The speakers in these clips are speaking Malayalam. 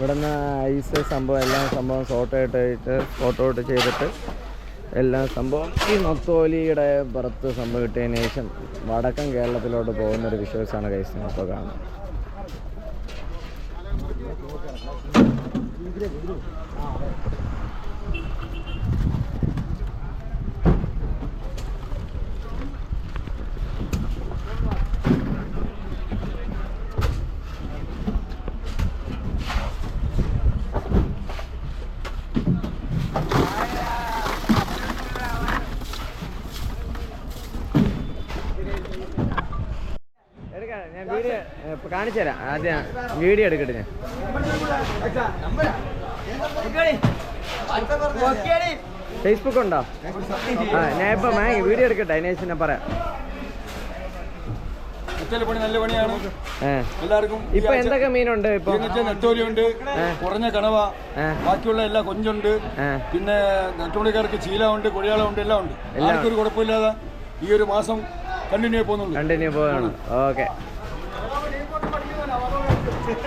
ഇവിടുന്ന് ഐസ് സംഭവം എല്ലാ സംഭവം സോർട്ട് ആയിട്ട് ഫോട്ടോ ഔട്ട് ചെയ്തിട്ട് എല്ലാ സംഭവം. ഈ നൊത്തോലിയുടെ പുറത്ത് സംഭവം ഇട്ടതിന് ശേഷം വടക്കൻ കേരളത്തിലോട്ട് പോകുന്ന ഒരു വിശ്വാസമാണ് കൈസ് ഇപ്പോൾ കാണുന്നത് എടുക്കാം ഞാൻ വീഡിയോ കാണിച്ചു തരാം. ആദ്യം വീഡിയോ എടുക്കട്ടെ ഞാൻ. ഫേസ്ബുക്ക് ഉണ്ടോ? ആ ഞാൻ ഇപ്പൊ വാങ്ങി വീഡിയോ എടുക്കട്ടെ അതിനേശം ഞാൻ പറയാം. പണി നല്ല പണിയാണ്. എല്ലാവർക്കും ഇപ്പൊ എന്തൊക്കെ മീനുണ്ട് ഇപ്പൊ? നെത്തോലിയുണ്ട് കുറഞ്ഞ കണവ ബാക്കിയുള്ള എല്ലാ കൊഞ്ചുണ്ട്. പിന്നെ നെറ്റോളിക്കാർക്ക് ചീല ഉണ്ട് കൊടിയാള ഉണ്ട്. എല്ലാം. ഉണ്ട് എല്ലാവർക്കും ഒരു കുഴപ്പമില്ലാതെ ഈ ഒരു മാസം കണ്ടിന്യൂ പോകുന്നുണ്ട് കണ്ടിന്യൂ പോവാണ് ഓക്കെ അത് എടുക്കരുത്, ഞാൻ മിണ്ടിട്ടില്ല. നില്ല് പണി, നില്ല് പണി. നീ പറഞ്ഞ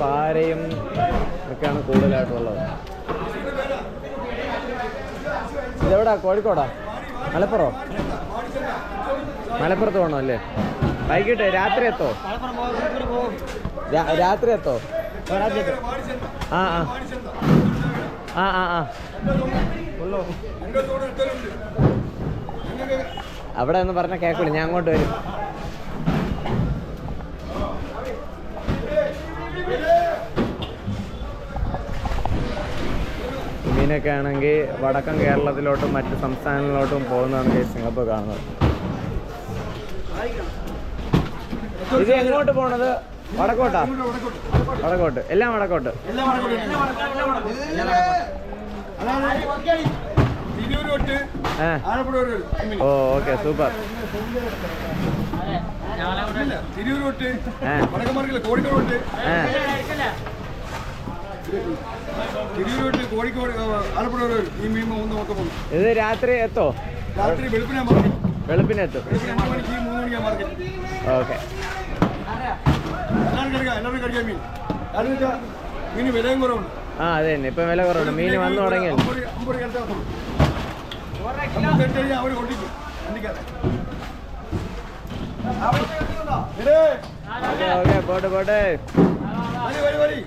പാരയും ഒക്കെയാണ് കൂടുതലായിട്ടുള്ളത്. ഇതെവിടാ? കോഴിക്കോടാ? മലപ്പുറം? മലപ്പുറത്ത് പോകണോ അല്ലേ? വൈകിട്ട് രാത്രി എത്തോ? രാത്രി എത്തോ? ആ ആ. ആ ആ ആ. അവിടെ ഒന്ന് പറഞ്ഞാൽ കേൾക്കില്ല ഞാൻ അങ്ങോട്ട് വരും. മീനൊക്കെ ആണെങ്കിൽ വടക്കൻ കേരളത്തിലോട്ടും മറ്റ് സംസ്ഥാനങ്ങളിലോട്ടും പോകുന്നതാണ് കേസ് സിംഗപ്പൂർ കാണുന്നത്. ഇത് എങ്ങോട്ട് പോണത്? വടക്കോട്ടാ? വടക്കോട്ട്. എല്ലാം വടക്കോട്ട്. ഓ ഓക്കെ സൂപ്പർ. തിരൂർ കോഴിക്കോട് കോഴിക്കോട് ആലപ്പുഴ ഈ മീൻ ഇത് രാത്രി എത്തോ? രാത്രി വെളുപ്പിനാ മാർക്കറ്റ്. ഓക്കെ. ആ അതെ തന്നെ. ഇപ്പം വില കുറവുണ്ട്. മീൻ വന്നു തുടങ്ങി ഓക്കെ പോട്ടെ പോട്ടെ. വരി, വരി,